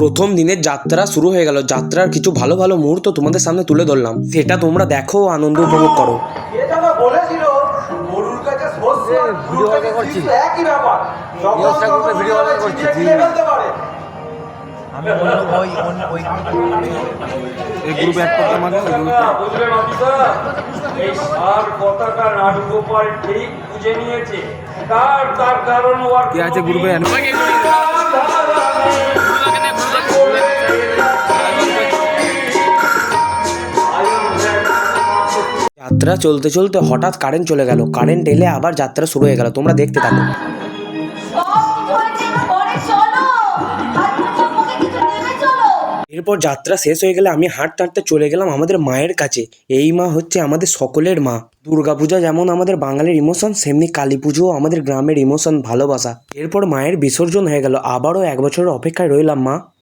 প্রথম দিনের যাত্রা শুরু হয়ে গেল। যাত্রার কিছু ভালো ভালো মুহূর্ত তোমাদের সামনে তুলে ধরলাম। সেটা তোমরা দেখো আনন্দ উপভোগ করো। আমি অন্য ওই ওই এই গ্রুপে অ্যাড করতে আমাকে ওই গ্রুপে বুঝলেন অফিসার? এই সার পতাকা নাটগোপাল ঠিক বুঝে নিয়েছে। তার তার কারণ ওর কে আছে গ্রুপে যাত্রা চলতে চলতে হঠাৎ কারেন্ট চলে গেল। কারেন্ট এলে আবার যাত্রা শুরু হয়ে গেল। তোমরা দেখতে থাকো। এরপর যাত্রা শেষ হয়ে গেলে আমি হাঁটতে হাঁটতে চলে গেলাম আমাদের মায়ের কাছে। এই মা হচ্ছে আমাদের সকলের মা। দুর্গাপূজা যেমন আমাদের বাঙালির ইমোশন সেমনি কালী পুজোও আমাদের গ্রামের ইমোশন ভালোবাসা। এরপর মায়ের বিসর্জন হয়ে গেল। আবারও এক বছরের অপেক্ষায় রইলাম মা।